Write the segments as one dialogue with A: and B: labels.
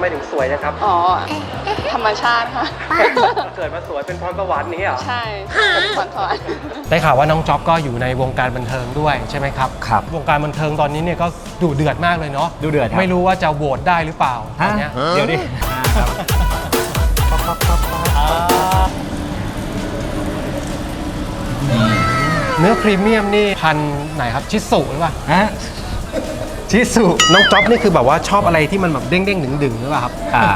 A: ไมถึงสวยนะครับ
B: อ๋อ ธรรมชาติค่ะ
A: เกิดมาสวยเป็นพรสวรรค์นี้เหรอ
B: ใช่เป็นขวัญขวัญ
A: ได้ข่าวว่าน้องจ๊อบก็อยู่ในวงการบันเทิงด้วยใช่ไหมครับ
C: ครับ
A: วงการบันเทิงตอนนี้เนี่ยก็ดุเดือดมากเลยเนาะ
C: ดูเดือดครับ
A: ไม่รู้ว่าจะโหวตได้หรือเปล่าตอนเนี้ย
C: เดี๋ยวดิครับ
A: เนื้อพรีเมียมนี่พันธุ์ไหนครับ ชิสุหรือเปล่า
C: ฮะ ชิสุ
A: น้องจ๊อบนี่คือแบบว่าชอบอะไรที่มันแบบเด้งเด้งดึงดึงๆหรือเปล่าครับ
C: อ่า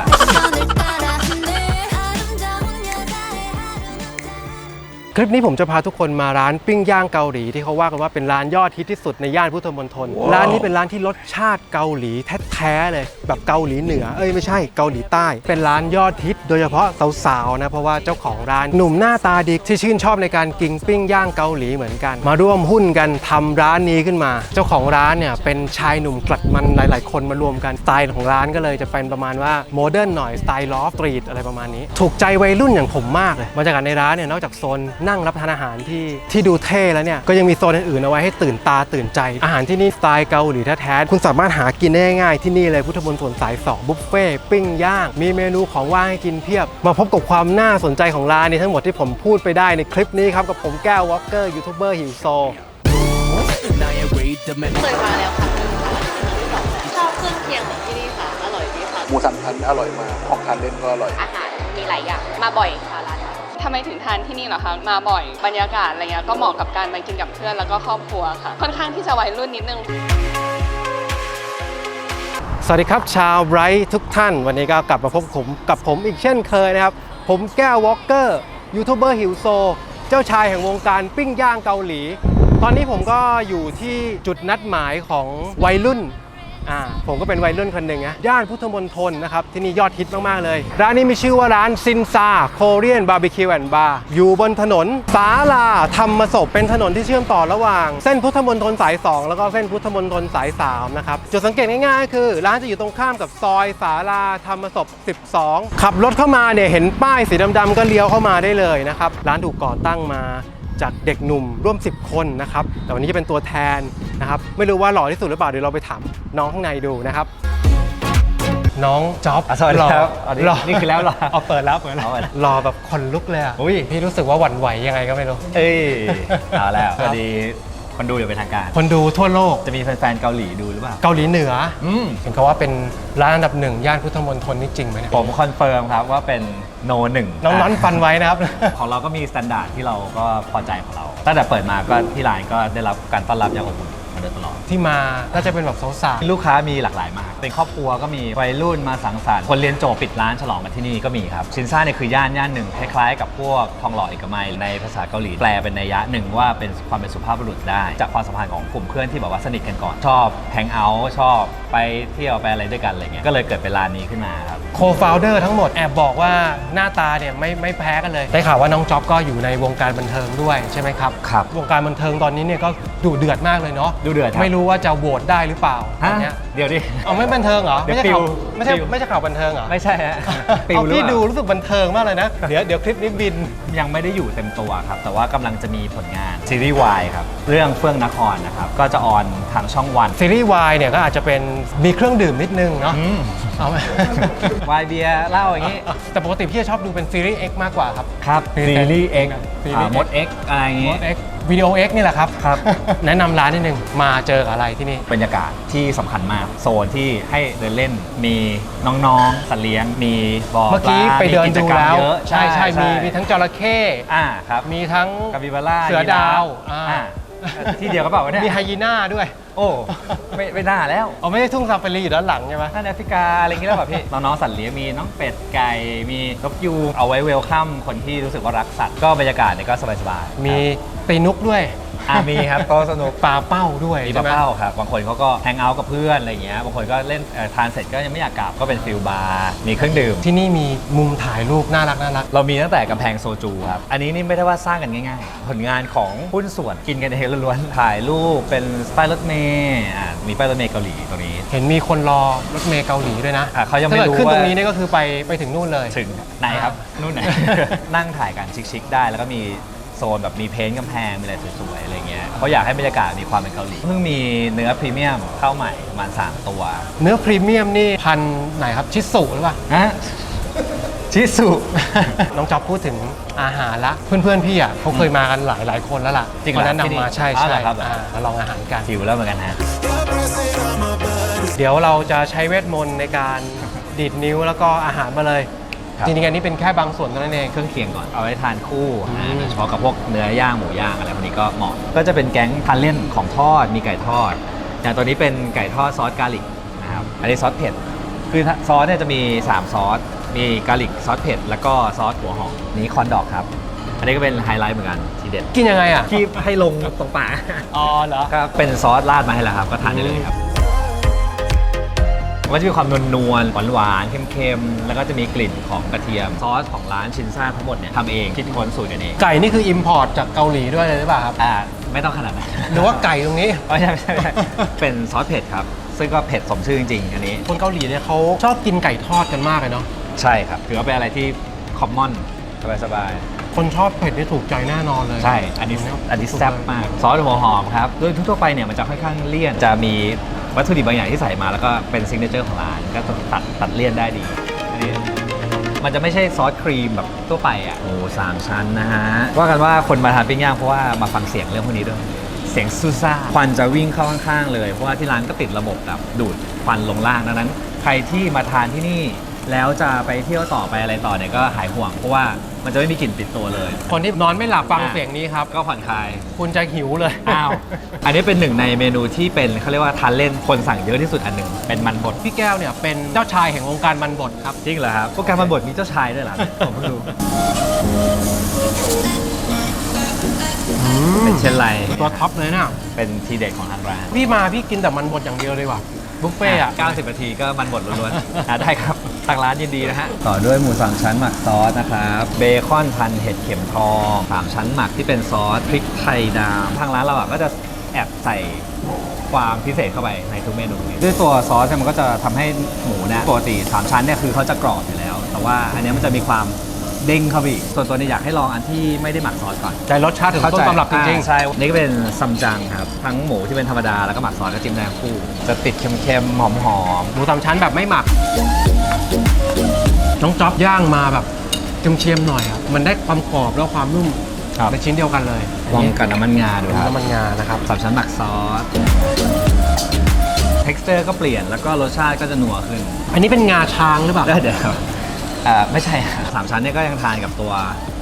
A: คลิปนี้ผมจะพาทุกคนมาร้านปิ้งย่างเกาหลีที่เขาว่ากันว่าเป็นร้านยอดฮิตที่สุดในย่านพุทธมณฑล ร้านนี้เป็นร้านที่รสชาติเกาหลีแท้ๆเลย แบบเกาหลีเหนือ เอ้ยไม่ใช่เกาหลีใต้ เป็นร้านยอดฮิตโดยเฉพาะสาวๆนะเพราะว่าเจ้าของร้านหนุ่มหน้าตาดีที่ชื่นชอบในการกินปิ้งย่างเกาหลีเหมือนกัน มาร่วมหุ้นกันทำร้านนี้ขึ้นมา เจ้าของร้านเนี่ยเป็นชายหนุ่มกลัดมันหลาย ๆ คนมารวมกันสไตล์ของร้านก็เลยจะเป็นประมาณว่าโมเดิร์นหน่อยสไตล์ลอฟตรีทอะไรประมาณนี้ ถูกใจวัยรุ่นอย่างผมมากเลยบรรยากาศในร้านเนี่ยนอกจากโซนนั่งรับประทานอาหารที่ที่ดูเท่แล้วเนี่ยก็ยังมีโซนอื่นๆเอาไว้ให้ตื่นตาตื่นใจ อาหารที่นี่สไตล์เกาหลีแท้ๆคุณสามารถหากินได้ง่ายๆที่นี่เลยพุทธมณฑลสาย2บุฟเฟ่ต์ปิ้งย่าง มีเมนูของว่างให้กินเพียบ มาพบกับความน่าสนใจของร้านนี้ทั้งหมดที่ผมพูดไปได้ในคลิปนี้ครับกับผมแก้ววอลเกอร์ยูทูบเบอร์หิวโซ
B: เคยมาแล้วค่ะชอบเครื่องเคียงของที่นี่ค่ะ อร่อยดีค่ะ
D: หมูสามชั้นอร่อยมากของทานเล่นก็อร่อย
B: อาหารมีหลายอย่าง มาบ่อยค่ะร้านนี้ ทำไมถึงทานที่นี่เหรอคะ มาบ่อยบรรยากาศอะไรเงี้ยก็เหมาะกับการไปกินกับเพื่อนแล้วก็ครอบครัวค่ะ ค่อนข้างที่จะวัยรุ่นนิดนึง
A: สวัสดีครับชาวไบรท์ทุกท่าน วันนี้ก็กลับมาพบผมกับผมอีกเช่นเคยนะครับ ผมแก้ววอลเกอร์ยูทูบเบอร์หิวโซ เจ้าชายแห่งวงการปิ้งย่างเกาหลี ตอนนี้ผมก็อยู่ที่จุดนัดหมายของวัยรุ่น อ่าผมก็เป็นวัยรุ่นคนหนึ่งนะย่านพุทธมณฑลนะครับที่นี่ยอดฮิตมาก ๆ เลย ร้านนี้มีชื่อว่าร้านซินซาโคเรียนบาร์บีคิวแอนด์บาร์อยู่บนถนนสาลาธรรมศพเป็นถนนที่เชื่อมต่อระหว่าง เส้นพุทธมณฑลสาย 2 แล้วก็เส้นพุทธมณฑลสาย3นะครับจุดสังเกตง่ายๆ คือร้านจะอยู่ตรงข้ามกับซอยสาลาธรรมศพ 12 ขับรถเข้ามาเนี่ยเห็นป้ายสีดำๆก็เลี้ยวเข้ามาได้เลยนะครับร้านถูกก่อตั้งมา จากเด็กหนุ่มร่วม 10 คนนะครับ แต่วันนี้จะเป็นตัวแทนนะครับ ไม่รู้ว่าหล่อที่สุดหรือเปล่าเดี๋ยวเราไปถามน้องข้างในดูนะครับ น้องจ๊อบ
C: อะสวัสดีครับ
A: หล่
C: อันนี้นี่คือแล้วเหรอ
A: เอาเปิดแล้วเปิดแล้ว
C: เอาเปิด
A: รอแบบคนลุกเลยอะ
C: อุ้ย
A: พี่รู้สึกว่าหวั่นไหวยังไงก็ไม่รู้
C: เอ้ยเอาแล้ว
A: ครับ
C: พอดี คนดูอยู่เป็นทางการ
A: คนดูทั่วโลก
C: จะมีแฟนๆเกาหลีดูหรือเปล่า
A: เกาหลีเหนือ
C: อืม
A: เห็นเขาว่าเป็นร้านอันดับหนึ่งย่านพุทธมณฑลนี่จริงไหมเนี่ย
C: ผมคอนเฟิร์มครับว่าเป็นโนหนึ่ง
A: น้องน้อนฟันไว้นะครับ
C: ของเราก็มีสแตนดาร์ดที่เราก็พอใจของเรา ตั้งแต่เปิดมาก็ที่ร้านก็ได้รับการต้อนรับอย่างอบอุ่นมา โดยตลอด
A: ที่มาน่าจะเป็นแบบสาว
C: ลูกค้ามีหลากหลายมาก เป็นครอบครัวก็มีวัยรุ่นมาสังสรรค์คนเรียนจบปิดร้านฉลองมาที่นี่ก็มีครับชินซ่าเนี่ยคือย่านย่านหนึ่งคล้ายๆกับพวกทองหล่อเอกมัยในภาษาเกาหลีแปลเป็นนัยยะหนึ่งว่าเป็นความเป็นสุภาพบุรุษได้ จากความสัมพันธ์ของกลุ่มเพื่อนที่แบบว่าสนิทกันก่อนชอบแฮงเอาท์ชอบไปเที่ยวไปอะไรด้วยกันอะไรเงี้ยก็เลยเกิดเป็นร้านนี้ขึ้นมาครับ
A: ๆโคฟาวเดอร์ทั้งหมดแอบบอกว่าหน้าตาเนี่ยไม่ไม่แพ้กันเลย ได้ข่าวว่าน้องจ๊อบก็อยู่ในวงการบันเทิงด้วยใช่ไหมครับ
C: ครับ
A: วงการบันเทิงตอนนี้เนี่ยก็ดุเดือดมากเลยเนาะ
C: ดุเดือดครับ
A: ไม่รู้ว่าจะโหวตได้หรือเปล่าตอนเนี้ย
C: เดี๋ยวดิ
A: เอาไม่บันเทิงเหรอ
C: เดี๋
A: ไม่
C: ยว
A: ใช่ข่าว
C: ปิว
A: ไม่ใช่
C: ปิว
A: ไม่ใช่ข่าวบันเทิงเหรอ
C: ไม่ใช่ฮะปิว
A: เอา
C: หรือ
A: พี่
C: เปล่า
A: ดูรู้สึกบันเทิงมากเลยนะเดี๋ยวเดี๋ยวคลิปนี้บิน
C: ยังไม่ได้อยู่เต็มตัวครับ แต่ว่ากำลังจะมีผลงานซีรีส์วายครับ เรื่องเฟื่องนครนะครับ ก็จะออนทางช่องวัน
A: ซีรีส์วายเนี่ยก็อาจจะเป็นมีเครื่องดื่มนิดนึงเนาะ
C: อืม
A: เอาไหม
C: วายเบียร์เหล้าอย่างนี้
A: แต่ปกติพี่จะชอบดูเป็นซีรีส์ X มากกว่าครับ
C: ครับ
A: ซี
C: ซี
A: รี
C: รี
A: ส์
C: ส์เอ็ก
A: ซีรีส์
C: มดเอ็กอะไรอย่างนี้
A: X วิดีโอ X นี่แหละครับ
C: ครับ
A: แนะนำร้านนิดนึง มาเจอกับอะไรที่นี่
C: บรรยากาศที่สำคัญมาก โซนที่ให้เดินเล่นมีน้องๆสัตว์เลี้ยง มีบ่อ
A: เมื่อกี้
C: ปลา
A: ไปเดิน
C: มีกิจ
A: ดู
C: กรรม
A: แล้ว
C: เยอะ
A: ใช่ใช่มีมีทั้งจระเข้
C: อ่าครับ
A: มีทั้ง
C: กาบิบาร่า
A: เสือดาว
C: ยีราฟ
A: อ่า
C: อ่าที่เดียวก็เปล่าวะเนี่ย
A: มีไฮยีน่าด้วย
C: โอ้ไม่ไม่น่าแล้ว
A: อ๋อไม่ใช่ทุ่งซาฟารีอยู่ด้านหลังใช่ไหม
C: น่าจะแอฟริกาอะไรอย่างงี้แล้วแบบพี่ น้องๆสัตว์เลี้ยงมีน้องเป็ดไก่มีนกยูงเอาไว้เวลคัมคนที่รู้สึกว่ารักสัตว์ก็บรรยากาศเนี่ยก็สบายๆ
A: มีตีนุกด้วย
C: อ่ามีครับก็สนุก
A: ปลาเป้าด้วย
C: มี
A: ใช่ไหม
C: เป้าครับบางคนเขาก็แฮงเอาท์กับเพื่อนอะไรอย่างเงี้ยบางคนก็เล่นเอ่อทานเสร็จก็ยังไม่อยากกลับก็เป็นฟิลบาร์มีเครื่องดื่ม
A: ที่นี่มีมุมถ่ายรูปน่ารักน่ารัก
C: เรามีตั้งแต่กำแพงโซจูครับ อันนี้นี่ไม่ได้ว่าสร้างกันง่ายๆ ผลงานของหุ้นส่วนกินกันเองล้วนๆ ถ่ายรูปเป็นป้ายรถเมย์อ่ามีป้ายรถเมย์เกาหลีตรงนี้
A: เห็นมีคนรอรถเมล์เกาหลีด้วยนะ
C: อะเขายังไม่
A: ถ้กิด
C: รู้
A: ขึ้นตรง
C: ว่า
A: นี้เนี่ยก็คือไปไปถึงนู่นเลย
C: ถึงไหนครับ นู่นไหน นั่งถ่ายกันชิคๆได้แล้วก็มีโซ นแบบมีเพ้นท์กำแพงมีอะไรสวยๆอะไรเงี้ยเขาอยากให้บรรยากาศมีความเป็นเกาหลีเพิ่งมีเนื้อพรีเมียมเข้าใหม่ประมาณ3ตัว
A: เนื้อพรีเมียมนี่พันธุ์ไหนครับชิสุหรือเปล่า
C: ฮะชิสุ
A: น้องจ๊อบพูดถึงอาหารละ เพื่อนๆพี่อะเขาเคยมากันหลายหลายๆคนแล้วล่ะ
C: จริงเหรอ
A: เขาแนะ
C: ที่นี่
A: นำมาใช่
C: อ๋อ
A: ใช่
C: เหรอครับ
A: อ่ามาลองอาหารกัน
C: หิวแล้วเหมือนกันฮะ
A: เดี๋ยวเราจะใช้เวทมนต์ในการดีดนิ้วแล้วก็อาหารมาเลย
C: ครับ
A: จริงๆอันนี้เป็นแค่บางส่วนเท่านั้นเอง
C: เครื่องเคียงก่อนเอาไว้ทานคู่
A: อืม
C: อ่าโดยเฉพาะกับพวกเนื้อย่างหมูย่างอะไรพวกนี้ก็เหมาะ ก็จะเป็นแก๊งทานเล่นของทอดมีไก่ทอดอย่างตัวนี้เป็นไก่ทอดซอสกาลิกนะครับอันนี้ซอสเผ็ดคือซอสเนี่ยจะมี 3 ซอส มีกาลิกซอสเผ็ดแล้วก็ซอสหัวหอมนี้คอนดอกครับ อันนี้ก็เป็นไฮไลท์เหมือนกันทีเด็ด
A: กินยังไงอะ
C: คีบให้ลงตรงปาก
A: อ๋อเหรอ
C: ครับเป็นซอสราดมาให้แล้วครับก็ทานได้เลยครับ มันก็จะมีความนวลนวลหวานหวานๆเค็มๆ แล้วก็จะมีกลิ่นของกระเทียม ซอสของร้านชินซ่าทั้งหมดเนี่ยทำเองคิดค้นสูตรกันเอง
A: ไก่นี่คืออิมพอร์ตจากเกาหลีด้วยเลยหรือเปล่าครับ
C: อ่าไม่ต้องขนาดนั้น
A: หรือว่าไก่ตรงนี้
C: ไม่ใช่ไม่ใช่ไม่ใช่เป็นซอสเผ็ดครับ ซึ่งก็เผ็ดสมชื่อจริงๆอันนี้
A: คนเกาหลีเนี่ยเขาชอบกินไก่ทอดกันมากเลยเนาะ
C: ใช่ครับถือว่าเป็นอะไรที่คอมมอนสบาย
A: คนชอบเผ็ดนี่ถูกใจแน่นอนเลย
C: ๆใช่ อันนี้ อันนี้แซ่บมาก ซอสหัวหอมครับ โดยทั่วๆไปเนี่ยมันจะค่อนข้างเลี่ยน จะมี วัตถุดิบบางอย่างที่ใส่มาแล้วก็เป็นซิงเกิลเจอร์ของร้านก็ตัดตัดเลี่ยนได้ดีอันนี้มันจะไม่ใช่ซอสครีมแบบทั่วไปอะโอ้สามชั้นนะฮะ ว่ากันว่าคนมาทานปิ้งย่างเพราะว่ามาฟังเสียงเรื่องพวกนี้ด้วย เสียงซูซ่าควันจะวิ่งเข้าข้างๆเลย เพราะว่าที่ร้านก็ติดระบบแบบดูดควันลงล่างดังนั้น ใครที่มาทานที่นี่ แล้วจะไปเที่ยวต่อไปอะไรต่อเนี่ยก็หายห่วงเพราะว่ามันจะไม่มีกลิ่นติดตัวเลย
A: คนที่นอนไม่หลับฟัง
C: อะ
A: เสียงนี้ครับ
C: ก็ผ่อนคลาย
A: คุณจะหิวเลย
C: อ้าว อันนี้เป็นหนึ่งในเมนูที่เป็นเขาเรียกว่าทานเล่นคนสั่งเยอะที่สุดอันหนึ่งเป็นมันบด
A: พี่แก้วเนี่ยเป็นเจ้าชายแห่งวงการมันบดครับ
C: จริงเหรอครับโปรแกรมมันบดมีเจ้าชายด้วยเหรอผมเพิ่งรู้เป็นเช่นไร
A: ตัวท็อปเลยนะ
C: เป็นทีเด็ดของทางร้าน
A: พี่มาพี่กินแต่มันบดอย่างเดียวเลยว่ะบุฟเฟ่ต์อะ
C: 90นาทีก็มันบดล้วนๆอะได้ครับ ทางร้านยินดีนะฮะ ต่อด้วยหมูสามชั้นหมักซอสนะครับเบคอนพันเห็ดเข็มทองสามชั้นหมักที่เป็นซอสพริกไทยดำทางร้านเราอะก็จะแอบใส่ความพิเศษเข้าไปในทุกเมนูนี้ด้วยตัวซอสเนี่ยมันก็จะทำให้หมูเนี่ยปกติสามชั้นเนี่ยคือเขาจะกรอบอยู่แล้ว แต่ว่าอันเนี้ยมันจะมีความ เด้งเข้าไปอีก ส่วนตัวนี้อยากให้ลองอันที่ไม่ได้หมักซอสก่อน
A: แต่รสชาติถึงต้นตำรับจริง
C: อ่าใช่นี่ก็เป็นซัมจังครับ ทั้งหมูที่เป็นธรรมดา แล้วก็หมักซอสก็จิ้มได้ทั้งคู่ จะติดเค็มๆ หอม
A: ๆ หมูสามชั้นแบบไม่หมัก น้องจ๊อบย่างมาแบบเชียมๆหน่อยอะมันได้ความกรอบแล้วความนุ่ม
C: ครับ
A: ในชิ้นเดียวกันเลย
C: ๆลองกับน้ำมันงาดูครับ
A: น้ำมันงานะครับ
C: สามชั้นหมักซอส texture ก็เปลี่ยนแล้วก็รสชาติก็จะนัวขึ้น
A: อันนี้เป็นงาช้างหรือเปล่า
C: ได้เดี๋ยว อ่าไม่ใช่ครับสามชั้นเนี่ยก็ยังทานกับตัว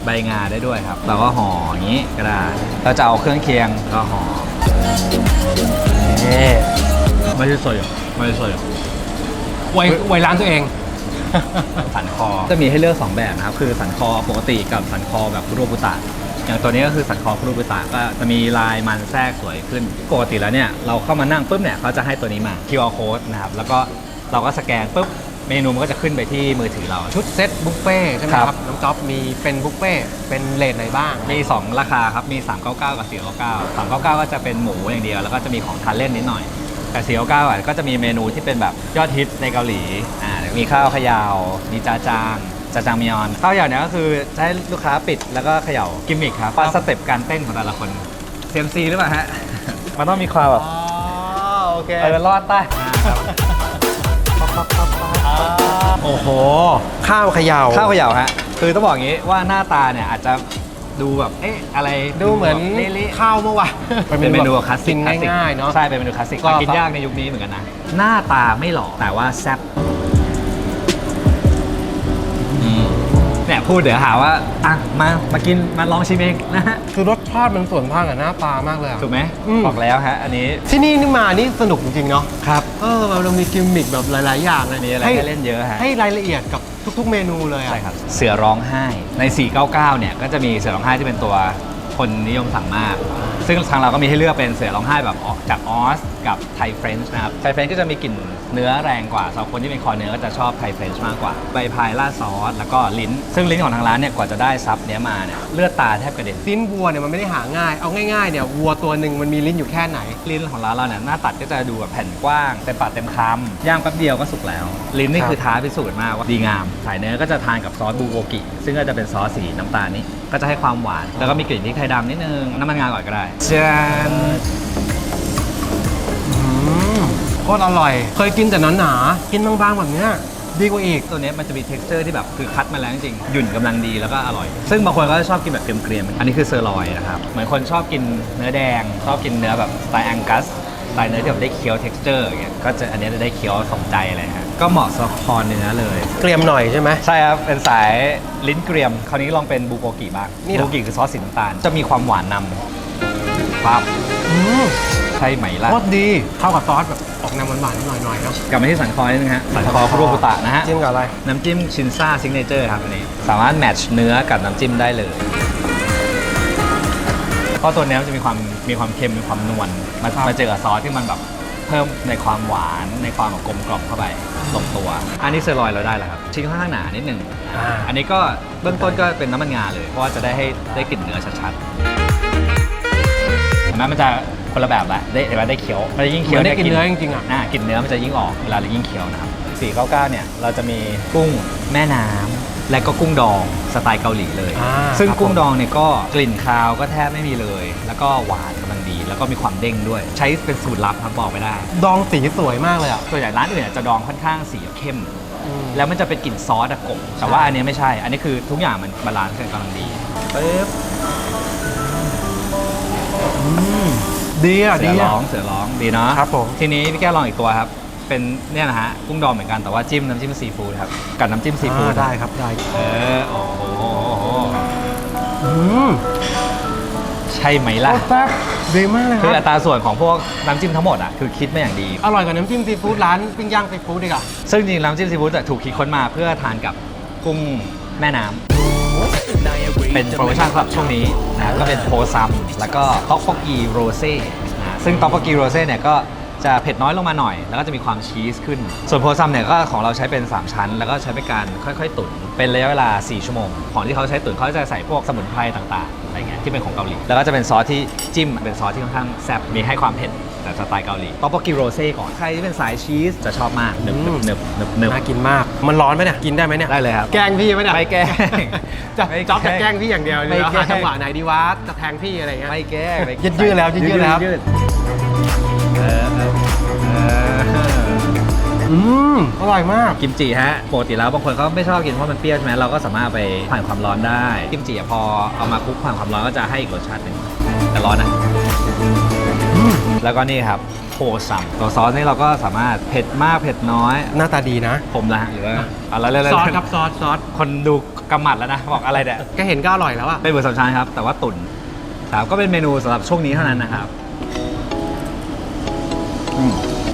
C: ใบงาได้ด้วยครับเราก็ห่ออย่างนี้ก็ได้เราจะเอาเครื่องเคียงก็ห่อ
A: นี่
C: ไม่ใช่โซยไม่ใช่โซย
A: ไว้ไว้ร้านตัวเอง
C: สันคอจะมีให้เลือก 2 แบบนะครับ คือสันคอปกติกับสันคอแบบคุโรบุตะอย่างตัวนี้ก็คือสันคอคุโรบุตะก็จะมีลายมันแทรกสวยขึ้นปกติแล้วเนี่ยเราเข้ามานั่งปุ๊บเนี่ยเขาจะให้ตัวนี้มา QR code นะครับแล้วก็เราก็สแกนปุ๊บ เมนูมันก็จะขึ้นไปที่มือถือเรา
A: ชุดเซ็ตบุฟเฟ่ต์ใช่ไหม
C: ครับ
A: ครับน้องจ๊อบมีเป็นบุฟเฟ่ต์เป็นเลทไหนบ้าง
C: มี 2 ราคาครับ มี 399 กับ 499 399 ก็จะเป็นหมูอย่างเดียว แล้วก็จะมีของทานเล่นนิดหน่อย แต่ 499อะก็จะมีเมนูที่เป็นแบบยอดฮิตในเกาหลี อ่า มีข้าวเขยาว มีจาจาง จาจางมิยอน ข้าวเขยาวเนี่ยก็คือจะให้ลูกค้าปิดแล้วก็เขย่ากิมมิคครับว่าสเต็ปการเต้นของแต่ละคนเซมซีหรือเปล่าฮะ มันต้องมีความแบบ
A: อ๋อ โอเค
C: เออรอดใต้ครับ
A: โอ้โห ข้าวเขย่า
C: ข้าวเขยาวฮะ คือต้องบอกอย่างนี้ว่าหน้าตาเนี่ยอาจจะดูแบบ เอ๊ะ อะไร
A: ดูเหมือน
C: แบบเละๆ
A: ข้าวเมื่อวาน
C: เป็นเมนูคลาสสิก
A: กินง่ายๆเนาะ
C: ใช่ เป็นเมนูคลาสสิก
A: ก็
C: หากินยากในยุคนี้เหมือนกันนะ หน้าตาไม่หล่อแต่ว่าแซ่บ เนี่ยพูดเดี๋ยวหาว่าอะมามากินมาลองชิมเองนะฮะ
A: คือรสชาติมันส่วนทางกับหน้าตามากเลยอะ
C: ถูกไหม
A: อืม
C: บอกแล้วฮะอันนี้
A: ที่นี่นี่มานี่สนุกจริงๆเนาะ
C: ครับ
A: เออเรามีกิมมิคแบบหลาย ๆ อย่างเลย
C: มีอะไรให้เล่นเยอะฮะ
A: ให้รายละเอียดกับทุก ๆ เมนูเลยอะ
C: ใช่ครับ เสือร้องไห้ใน 499 เนี่ย ก็จะมีเสือร้องไห้ที่เป็นตัวคนนิยมสั่งมาก ซึ่งทางเราก็มีให้เลือกเป็นเสือร้องไห้แบบออกจากออสกับไทยเฟรนช์นะครับ ไทยเฟรนช์ก็จะมีกลิ่นเนื้อแรงกว่าสำหรับคนที่เป็นคอเนื้อก็จะชอบไทยเฟรนช์มากกว่า ใบพายราดซอส แล้วก็ลิ้น ซึ่งลิ้นของทางร้านเนี่ยกว่าจะได้ซับเนี้ยมาเนี่ยเลือดตาแทบกระเด็น
A: ลิ้นวัวเนี่ยมันไม่ได้หาง่าย เอาง่ายๆเนี่ยวัวตัวหนึ่งมันมีลิ้นอยู่แค่ไหน
C: ลิ้นของร้านเราเนี่ยหน้าตัดก็จะดูแบบแผ่นกว้างเต็มปากเต็มคำย่างแป๊บเดียวก็สุกแล้ว ลิ้นนี่
A: ครับ
C: คือท้าพิสูจน์มากว่าดีงาม สายเนื้อก็จะทานกับซอสบูโกกิ ซึ่งก็จะเป็นซอสสีน้ำตาลนี้ ก็จะให้ความหวาน แล้วก็มีกลิ่นพริกไทยดำนิดนึง น้ำมันงาก่อนก็ได้จัน
A: อืมโคตรอร่อย เคยกินแต่หนาๆกินบางๆแบบเนี้ยดีกว่าอีก
C: ตัวเนี้ยมันจะมี t e x t อร์ที่แบบคือคัดมาแล้วจริงๆหยุ่นกำลังดีแล้วก็อร่อย ซึ่งบางคนก็จะชอบกินแบบเกรียมๆอันนี้คือเซอร์ลอยนะครับ เหมือนคนชอบกินเนื้อแดง ชอบกินเนื้อแบบสไตล์แองกัสสไตล์เนื้อที่แบบได้เคี้ยว t e x t อร์อย่างเงี้ยก็จะอันเนี้ยจะได้เคี้ยวสมใจเลยฮะ ก็เหมาะสำหรับคอเนื้อเลย
A: เกรียมหน่อยใช่ไหม
C: ใช่ครับ เป็นสายลิ้นเกรียม คราวนี้ลองเป็นบูโกกิบ้าง
A: นี่เหรอ
C: บูโกกิคือซอสสีน้ำตาล จะมีความหวานนำปั๊บ
A: อืม
C: ใช่ไหมล่ะ
A: โคตรดีเข้ากับซอสแบบออกแนวหวานๆหน่อยๆเนาะ
C: กลับมาที่สันคอนิดนึงฮะ สันคอคุโรบุตะนะฮะ
A: จิ้มกับอะไร
C: น้ำจิ้มชินซ่าซิกเนเจอร์ครับอันนี้ สามารถแมทช์เนื้อกับน้ำจิ้มได้เลย เพราะตัวเนี้ยมันจะมีความมีความเค็มมีความนวลมา
A: ครับ
C: มาเจอกับซอสที่มันแบบเพิ่มในความหวานในความแบบกลมกล่อมเข้าไปลงตัว อันนี้เซอร์ลอยเราได้แล้วครับชิ้นค่อนข้างหนานิดหนึ่ง
A: อ่า
C: อันนี้ก็เบื้องต้นก็เป็นน้ำมันงาเลย เพราะว่าจะได้ให้ได้กลิ่นเนื้อชัดๆเห็นไหมมันจะคนละแบบละได้เห็นไหมได้เคี้ยวมันจะยิ่ง
A: เห
C: เคี้
A: มื
C: ย
A: อ
C: วน
A: ได้กินเนื้อจริงๆอะ
C: อ่ากลิ่นเนื้อมันจะยิ่งออกเวลาเรายิ่งเคี้ยวนะครับ499เนี่ยเราจะมีกุ้งแม่น้ำและก็กุ้งดองสไตล์เกาหลีเลย
A: อ่า
C: ซึ่ง
A: ครับ
C: กุ้ง
A: ผม
C: ดองเนี่ยก็กลิ่นคาวก็แทบไม่มีเลย แล้วก็หวานกำลังดี แล้วก็มีความเด้งด้วย ใช้เป็นสูตรลับครับบอกไม่ได้
A: ดองสีสวยมากเลยอะ
C: ตัวใหญ่ร้านอื่นเนี่ยจะดองค่อนข้างสีเข้ม
A: อืม
C: แล้วมันจะเป็นกลิ่นซอสอะกบแต่ว่าอันเนี้ยไม่ใช่ อันนี้คือทุกอย่างมันบาลานซ์กันกำลังดีปึ๊บ
A: ดีอะ
C: เสื
A: ดี
C: อ
A: อะ
C: ร้องเสือร้องดีเนาะ
A: ครับผม
C: ทีนี้พี่แก้วลองอีกตัวครับ เป็นเนี่ยนะฮะกุ้งดองเหมือนกันแต่ว่าจิ้มน้ำจิ้มซีฟู้ดครับกับน้ำจิ้มซีฟู้ด
A: อ่าได้ครับได้
C: เออโอ้โห
A: อืม
C: ใช่ไหม
A: โค
C: ล่ะ
A: ตรแซ่บดีมากเลยค
C: คืออั
A: รับ
C: ตราส่วนของพวกน้ำจิ้มทั้งหมดอะคือคิดมาอย่างดี
A: อร่อยกว่าน้ำจิ้มซีฟู้ดร้านปิ้งย่างซีฟู้ดดีกว่า
C: ซึ่งจริงๆน้ำจิ้มซีฟู้ดอะถูกคิดค้นมาเพื่อทานกับกุ้งแม่น้ำเป็นโปรโมชั่นสำหรับช่วงนี้นะก็เป็นโพซัมแล้วก็ท็อกโปกีโรเซ่นะซึ่งท็อกโปกีโรเซ่เนี่ยก็จะเผ็ดน้อยลงมาหน่อย แล้วก็จะมีความชีสขึ้น ส่วนโพซัมเนี่ยก็ของเราใช้เป็น 3 ชั้น แล้วก็ใช้เป็นการค่อยๆ ตุ๋นเป็นระยะเวลา 4 ชั่วโมง ของที่เขาใช้ตุ๋นเขาจะใส่พวกสมุนไพรต่างๆอะไรเงี้ย ที่เป็นของเกาหลี แล้วก็จะเป็นซอสที่จิ้มเป็นซอสที่ค่อนข้างแซ่บมีให้ความเผ็ดแต่สไตล์เกาหลีท็อกโปกีโรเซ่ก่อนใครที่เป็นสายชีสจะชอบมากหนึบ
A: อืม
C: ๆหนึบๆหนึบๆหนึบ
A: น่ากินมาก มันร้อนไหมเนี่ย กินได้ไหมเนี่ย
C: ได้เลยครับ
A: แกล้งพี่ไหมเนี่ย
C: ไม่แกล้ง
A: จะ
C: ไม่แกล้ง
A: จ๊อบจะแกล้งพี่อย่างเดียว
C: ไม่
A: เดี๋ยว
C: แกล้
A: หางจังหวะไหนดีวะจะแทงพี่อะไรเงี้ย
C: ไม่แก้ไม่
A: ยืดๆแล้วยืดๆแล้ว
C: ยืดๆเออเออเออ
A: อืมอร่อยมาก
C: กิมจิฮะปกติแล้วบางคนเขาไม่ชอบกินเพราะมันเปรี้ยวใช่ไหมเราก็สามารถเอาไปผ่านความร้อนได้ กิมจิอะพอเอามาคลุกผ่านความร้อนก็จะให้อีกรสชาติหนึ่งแต่ร้อนนะ
A: อืม
C: แล้วก็นี่ครับโพซัมตัวซอสนี่เราก็สามารถเผ็ดมากเผ็ดน้อย
A: หน้าตาดีนะ
C: ผมละฮะหรือว่าเอาละเรื่อยๆ
A: ซอสครับซอสซอส
C: คนดูกำหมัดแล้วนะบอกอะไรเนี่ย
A: แค่เห็นก็อร่อยแล้วอะ
C: เป็นหมูสามชั้นครับ แต่ว่าตุ๋นครับก็เป็นเมนูสำหรับช่วงนี้เท่านั้นนะครับ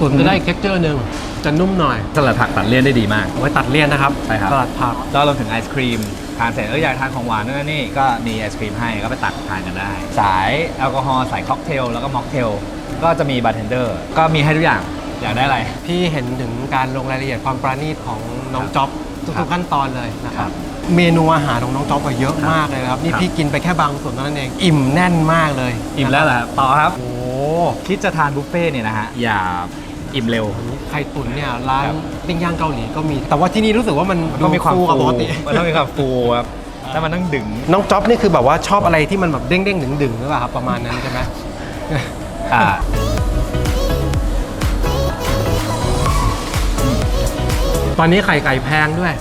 A: ตุ๋นจะได้เท็กเจอร์หนึ่งจะนุ่มหน่อย
C: สลัดผักตัดเลี่ยนได้ดีมาก
A: เอาไว้ตัดเลี่ยนนะครับ
C: ใช่ครับ
A: สลัดผัก
C: แล้วรวมถึงไอศครีมทานเสร็จเอออยากทานของหวานนู่นนนี่ก็มีไอศครีมให้ก็ไปตักทานกันได้ สายแอลกอฮอล์สายค็อกเทลแล้วก็ม็อกเทลก็จะมีบาร์เทนเดอร์ก็มีให้ทุกอย่างอยากได้อะไร
A: พี่เห็นถึงการลงรายละเอียดความปราณีตของน้องจ๊อบ
C: ครั
A: ทุ
C: บ
A: กๆขั้นตอนเลยนะค
C: ครั
A: รับ
C: บ
A: เมนูอาหารของน้องจ๊อบก็เยอะ
C: ครับ
A: มากเลยนะครับ นี่
C: ครับ
A: พี่กินไปแค่บางส่วนเท่านั้นเอง อิ่มแน่นมากเลย
C: อิ่มแล้วเหรอครับต่อครับ
A: โอ้
C: คิดจะทานบุฟเฟ่ต์เนี่ยนะฮะอย่า อิ่มเร็ว
A: ไข่ตุ๋นเนี่ยร้าน
C: ครับ
A: ปิ้งย่างเกาหลีก็มี แต่ว่าที่นี่รู้สึกว่ามัน
C: ต้องมีความ
A: ดู
C: ฟู
A: กับปกติ
C: มันต้องมีความฟูครับแล้วมันต้องดึง
A: น้องจ๊อบนี่คือแบบว่าชอบอะไรที่มันแบบเด้งเด้งดึงดึงๆหรือเปล่าครับประมาณนั้นใช่ไหม
C: อ่า
A: ตอนนี้ไข่ไก่แพงด้วย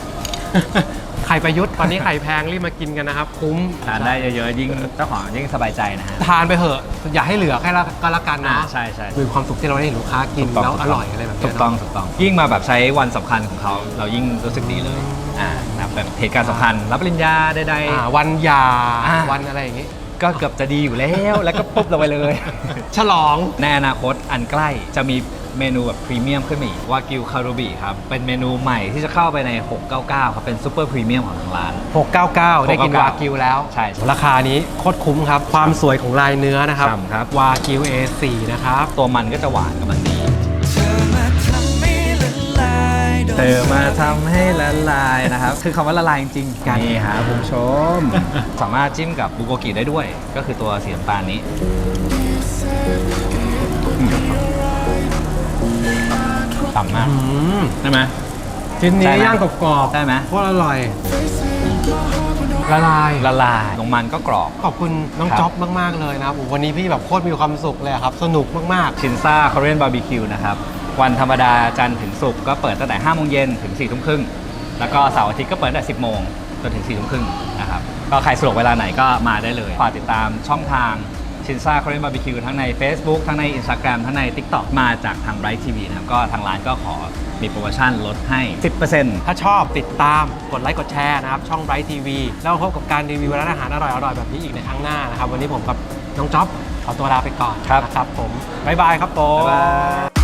A: ไข่ประยุทธ์ตอนนี้ไข่แพงรีบมากินกันนะครับ คุ้ม
C: ทานได้เยอะๆยิ่งเจ้าของยิ่งสบายใจนะฮะ
A: ทานไปเถอะอย่าให้เหลือแค่ละก็แล้วกัน
C: อ่า
A: นะ
C: ใช่ใช่
A: มีความสุขที่เราได้เห็นลูกค้ากิน
C: ถูกต้ง
A: แล้ว
C: ถูก
A: อ
C: ต้ง
A: ร่อยอะไรแบบนี้
C: ถูกต้องถูกต้อง ยิ่งมาแบบใช้วันสำคัญของเขาเรายิ่งรู้สึกดีเลยอ่านะแบบเหตุการณ์สำคัญรับปริญญาใด
A: อ่าวันหยา
C: อ่า
A: วันอะไรอย่างงี้
C: ๆก็เกือบจะดีอยู่แล้ว แล้วก็ปุ๊บลงไปเลย
A: ฉลอง
C: ในอนาคตอันใกล้จะมี เมนูแบบพรีเมียมขึ้นมาอีกวากิวคารุบิครับ เป็นเมนูใหม่ที่จะเข้าไปใน 699 ครับ เป็นซูเปอร์พรีเมียมของทางร้าน
A: 699 ได้กิน
C: 699
A: วากิวแล้ว
C: ใช่
A: ราคานี้โคตรคุ้มครับ ความสวยของลายเนื้อนะครับ
C: ฉ่ำครับ
A: วากิว A4 นะครับ
C: ตัวมันก็จะหวานกำลังดี เธอมาทำให้ละลายนะครับ คือคำว่าละลายจริงๆ
A: กัน
C: นี่ฮะคุณผู้ชม สามารถจิ้มกับบุโกกิได้ด้วย ก็คือตัวสีน้ำตาลนี้ ฉ่ำมาก
A: อืม
C: ใช่ไหม
A: ชิ้นนี้
C: ใช่ไหม
A: ย่างกรอบๆ
C: ได้ไหม
A: โคตรอร่อย ละลาย
C: ละลายลงมันก็กรอบ
A: ขอบคุณน้อง
C: ครับ
A: จ๊อบมาก ๆ เลยนะครับโอ้โหวันนี้พี่แบบโคตรมีความสุขเลยครับ สนุกมาก
C: ชินซ่าคอเรียนบาร์บีคิวนะครับ วันธรรมดาจันทร์ถึงศุกร์ก็เปิดตั้งแต่5โมงเย็นถึง4ทุ่มครึ่ง แล้วก็เสาร์อาทิตย์ก็เปิดตั้งแต่ 10 โมงจนถึง4ทุ่มครึ่งนะครับ ก็ใครสะดวกเวลาไหนก็มาได้เลย ฝากติดตามช่องทาง ชินซ่าคอเรียนบาร์บีคิวทั้งใน Facebook ทั้งใน Instagram ทั้งใน TikTok มาจากทางไบรท์ทีวีนะครับ ก็ทางร้านก็ขอมีโปรโมชั่นลดให้ 10%
A: ถ้าชอบติดตามกดไลค์กดแชร์นะครับ ช่องไบรท์ทีวีแล้วพบกับการรีวิวร้านอาหารอร่อยๆแบบนี้อีกในครั้งหน้านะครับ วันนี้ผมกับน้องจ๊อบขอตัวลาไปก่อน
C: ครับ
A: นะครับผมบ๊ายบายครับผม
C: บ๊ายบาย